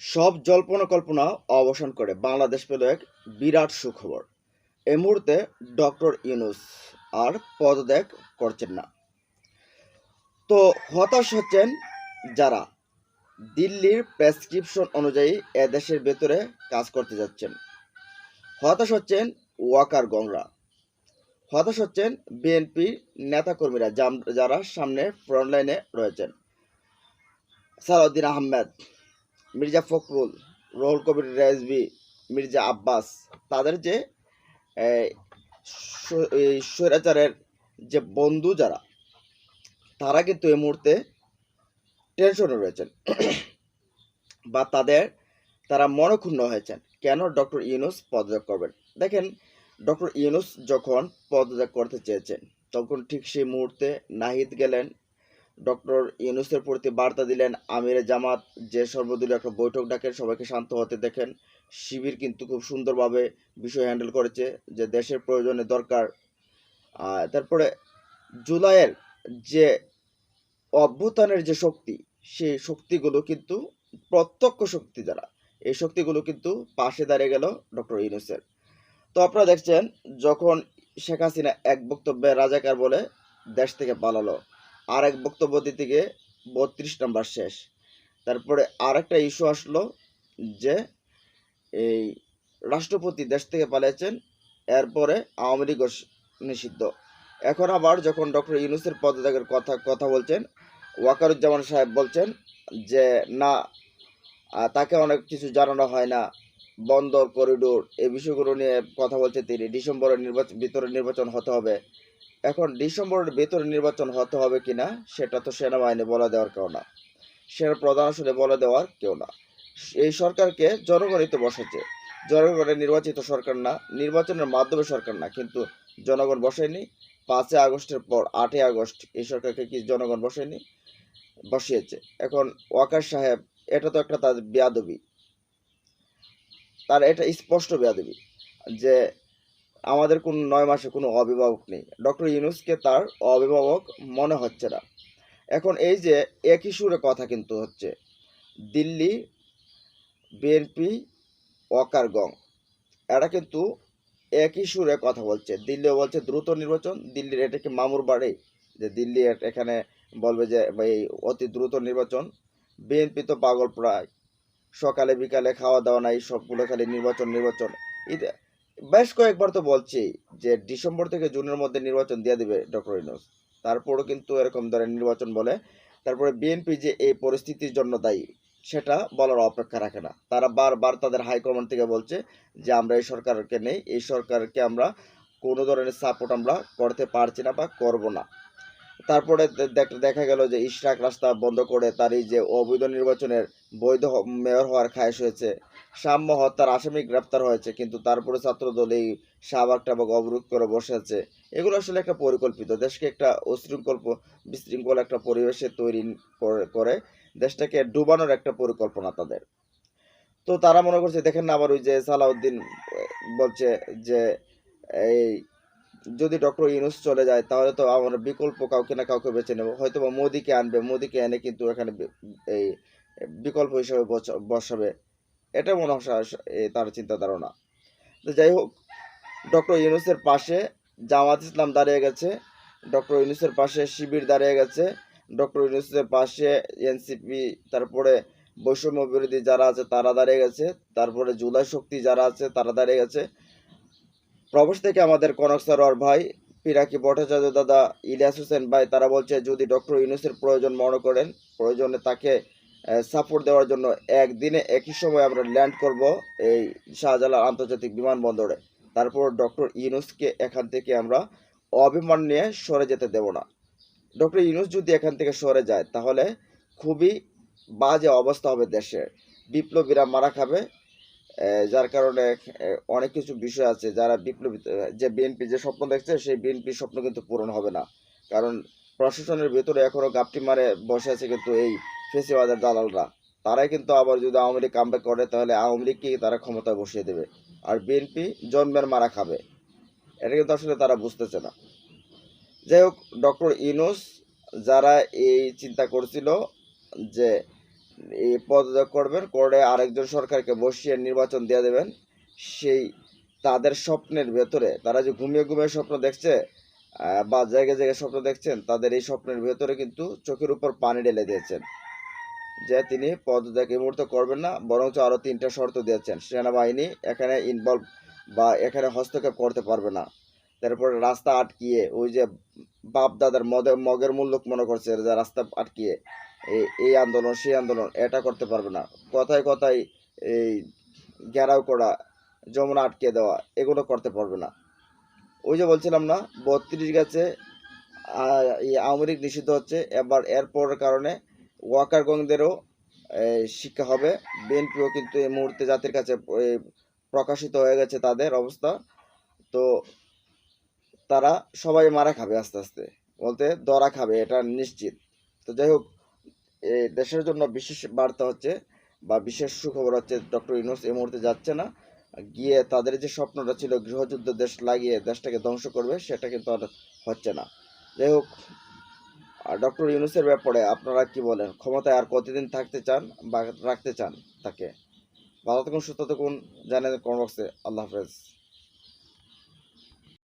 সব জল্পনা কল্পনা অবসান করে বাংলাদেশ পেল এক বিরাট সুখবর। এই মুহূর্তে ডক্টর ইউনুস আর পদত্যাগ করছেন না। তো হতাশ হচ্ছেন যারা? দিল্লির প্রেসক্রিপশন অনুযায়ী এদেশের ভেতরে কাজ করতে যাচ্ছেন। হতাশ হচ্ছেন ওয়াকার গংরা। হতাশ হচ্ছেন বিএনপি নেতাকর্মীরা যারা সামনে ফ্রন্টলাইনে রয়েছেন। সালাউদ্দিন আহমেদ মির্জা ফখরুল, রহুল কবির রেজবি মির্জা আব্বাস, তাদের যে স্বৈরাচারের যে বন্ধু যারা, তারা কিন্তু এই মুহূর্তে টেনশনে রয়েছেন। বা তাদের, তারা মনক্ষুণ্ণ হয়েছেন। কেন? ডক্টর ইউনুস পদত্যাগ করবেন। দেখেন, ডক্টর ইউনুস যখন পদত্যাগ করতে চেয়েছেন, তখন ঠিক সেই মুহূর্তে নাহিদ গেলেন ডক্টর ইউনুসের প্রতি বার্তা দিলেন আমিরে জামাত, যে সর্বদলীয় একটা বৈঠক ডাকেন, সবাইকে শান্ত হতে দেখেন। শিবির কিন্তু খুব সুন্দরভাবে বিষয় হ্যান্ডেল করেছে যে দেশের প্রয়োজনে দরকার। তারপরে জুলাইয়ের যে অভ্যুত্থানের যে শক্তি, সেই শক্তিগুলো কিন্তু প্রত্যক্ষ শক্তি যারা, এই শক্তিগুলো কিন্তু পাশে দাঁড়িয়ে গেল ডক্টর ইউনুসের। তো আপনারা দেখছেন, যখন শেখ হাসিনা এক বক্তব্যে রাজাকার বলে দেশ থেকে পালালো আর এক বক্তব্য দিতে গিয়ে বত্রিশ নম্বর শেষ। তারপরে আর একটা ইস্যু আসলো যে, এই রাষ্ট্রপতি দেশ থেকে পালিয়েছেন, এরপরে আওয়ামী লীগ নিষিদ্ধ। এখন আবার যখন ডক্টর ইউনুসের পদত্যাগের কথা কথা বলছেন, ওয়াকারুজ্জামান সাহেব বলছেন যে, না তাকে অনেক কিছু জানানো হয় না। বন্দর, করিডোর, এই বিষয়গুলো নিয়ে কথা বলছে তিনি। ডিসেম্বরের নির্বাচন ভিতরে নির্বাচন হতে হবে। এখন ডিসেম্বরের ভিতরে নির্বাচন হতে হবে কিনা, সেটা তো সেনাবাহিনী বলে দেওয়ার কেউ না। সেনা প্রধান আসলে বলে দেওয়ার কেউ না। এই সরকারকে জনগণই তো বসেছে। জনগণের নির্বাচিত সরকার না, নির্বাচনের মাধ্যমে সরকার না, কিন্তু জনগণ বসেনি। পাঁচই আগস্টের পর আটই আগস্ট এই সরকারকে কি জনগণ বসেনি? বসিয়েছে। এখন ওয়াকার সাহেব, এটা তো একটা তার বেয়াদবি। তার এটা স্পষ্ট বেয়াদবি যে আমাদের কোন নয় মাসে কোনো অভিভাবক নেই। ডক্টর ইউনুসকে তার অভিভাবক মনে হচ্ছে না। এখন এই যে একই সুরে কথা কিন্তু হচ্ছে, দিল্লি বিএনপি ওয়াকার গং, এরা কিন্তু একই সুরে কথা বলছে। দিল্লিও বলছে দ্রুত নির্বাচন, দিল্লির এটা কি মামুর বাড়ি? যে দিল্লি এখানে বলবে যে এই অতি দ্রুত নির্বাচন। বিএনপি তো পাগল প্রায়। সকালে বিকালে খাওয়া দাওয়া নাই, সবগুলো খালি নির্বাচন নির্বাচন। বেশ কয়েকবার তো বলছি যে ডিসেম্বর থেকে জুনের মধ্যে নির্বাচন দিয়ে দেবে ডক্টর ইনোস তারপরও কিন্তু এরকম ধরনের নির্বাচন বলে, তারপরে বিএনপি যে এই পরিস্থিতির জন্য দায়ী, সেটা বলার অপেক্ষা রাখে না। তারা বারবার তাদের হাইকমান্ড থেকে বলছে যে, আমরা এই সরকারকে নেই, এই সরকারকে আমরা কোনো ধরনের সাপোর্ট আমরা করতে পারছি না বা করব না। তারপরে দেখা গেল যে ইশরাক রাস্তা বন্ধ করে তার এই যে অবৈধ নির্বাচনের বৈধ মেয়র হওয়ার খায়স হয়েছে। সাম্য হত্যার আসামি গ্রেপ্তার হয়েছে, কিন্তু তারপরে ছাত্রদল এই শাহবাগ টাবাগ অবরোধ করে বসে আছে। এগুলো আসলে একটা পরিকল্পিত। দেশকে একটা উশৃঙ্খল বিশৃঙ্খল একটা পরিবেশে তৈরি করে দেশটাকে ডুবানোর একটা পরিকল্পনা তাদের। তো তারা মনে করছে, দেখেন না আবার ওই যে সালাউদ্দিন বলছে যে এই যদি ডক্টর ইউনুস চলে যায়, তাহলে তো আমরা বিকল্প কাউকে না কাউকে বেছে নেব। হয়তো বা মোদিকে আনবে, মোদিকে এনে কিন্তু এখানে এই বিকল্প হিসেবে বস- বসাবে। এটা মনে হয় তার চিন্তা ধারণা তো যাই হোক, ডক্টর ইউনুসের পাশে জামাত ইসলাম দাঁড়িয়ে গেছে, ডক্টর ইউনুসের পাশে শিবির দাঁড়িয়ে গেছে, ডক্টর ইউনুসের পাশে এনসিপি, তারপরে বৈষম্য বিরোধী যারা আছে তারা দাঁড়িয়ে গেছে, তারপরে জুলাই শক্তি যারা আছে তারা দাঁড়িয়ে গেছে। প্রবাস থেকে আমাদের কনক সরোয়ার ভাই, পিরাকি ভট্টাচার্য দাদা, ইলিয়াস হোসেন ভাই, তারা বলছে যদি ডক্টর ইউনুসের প্রয়োজন মনে করেন, প্রয়োজনে তাকে সাপোর্ট দেওয়ার জন্য একদিনে একই সময় আমরা ল্যান্ড করব এই শাহজালাল আন্তর্জাতিক বিমানবন্দরে। তারপর ডক্টর ইউনুসকে এখান থেকে আমরা অভিমান নিয়ে সরে যেতে দেব না। ডক্টর ইউনুস যদি এখান থেকে সরে যায়, তাহলে খুবই বাজে অবস্থা হবে দেশের বিপ্লবীরা মারা খাবে যার কারণে অনেক কিছু বিষয় আছে যারা বিপ্লবী যে বিএনপি যে স্বপ্ন দেখছে, সেই বিএনপির স্বপ্ন কিন্তু পূরণ হবে না। কারণ প্রশাসনের ভেতরে এখনও গাপটি মারে বসে আছে কিন্তু এই ফেসিবাদের দালালরা। তারাই কিন্তু আবার যদি আওয়ামী লীগ কামব্যাক করে, তাহলে আওয়ামী লীগকে তারা ক্ষমতায় বসিয়ে দেবে? আর বিএনপি জন্মের মারা খাবে। এটা কিন্তু আসলে তারা বুঝতেছে না। যাই হোক, ডক্টর ইউনুস যারা এই চিন্তা করছিল যে পদত্যাগ করবেন, করে আরেকজন সরকারকে বসিয়ে নির্বাচন দিয়ে দেবেন, সেই তাদের স্বপ্নের ভেতরে, তারা যে ঘুমিয়ে ঘুমিয়ে স্বপ্ন দেখছে বা জায়গায় জায়গায় স্বপ্ন দেখছেন, তাদের এই স্বপ্নের ভেতরে কিন্তু চোখের উপর পানি ঢেলে দিয়েছেন, যে তিনি পদত্যাগ এই মুহূর্তে করবেন না, বরঞ্চ আরও তিনটা শর্ত দিয়েছেন, সেনাবাহিনী এখানে ইনভলভ বা এখানে হস্তক্ষেপ করতে পারবে না, তারপরে রাস্তা আটকিয়ে, ওই যে বাপ দাদার মদের মগের মূল্যক মনে করছে, যে রাস্তা আটকিয়ে এই আন্দোলন, সেই আন্দোলন, এটা করতে পারবে না। কথায় কথায় এই ঘেরাও করা, যমুনা আটকে দেওয়া, এগুলো করতে পারবে না। ওই যে বলছিলাম না, বত্রিশ গাছে এই আওয়ামী লীগ নিষিদ্ধ হচ্ছে, এবার এরপর কারণে ওয়াকারগঞ্জদেরও শিক্ষা হবে। বিএনপিও কিন্তু এই মুহূর্তে জাতির কাছে প্রকাশিত হয়ে গেছে তাদের অবস্থা। তো তারা সবাই মারা খাবে আস্তে আস্তে, বলতে দরা খাবে, এটা নিশ্চিত। তো যাই হোক দেশের জন্য বিশেষ বার্তা হচ্ছে বা বিশেষ সুখবর হচ্ছে ডক্টর ইউনুস এই মুহূর্তে যাচ্ছে না। গিয়ে তাদের যে স্বপ্নটা ছিল গৃহযুদ্ধ দেশ লাগিয়ে দেশটাকে ধ্বংস করবে, সেটা কিন্তু আর হচ্ছে না। যাই হোক ডক্টর ইউনুসের ব্যাপারে আপনারা কি বলেন? ক্ষমতায় আর কতদিন থাকতে চান বা রাখতে চান তাকে? ভালো থাকুন, সুস্থ থাকুন জানেন কমেন্ট বক্সে আল্লাহ হাফেজ।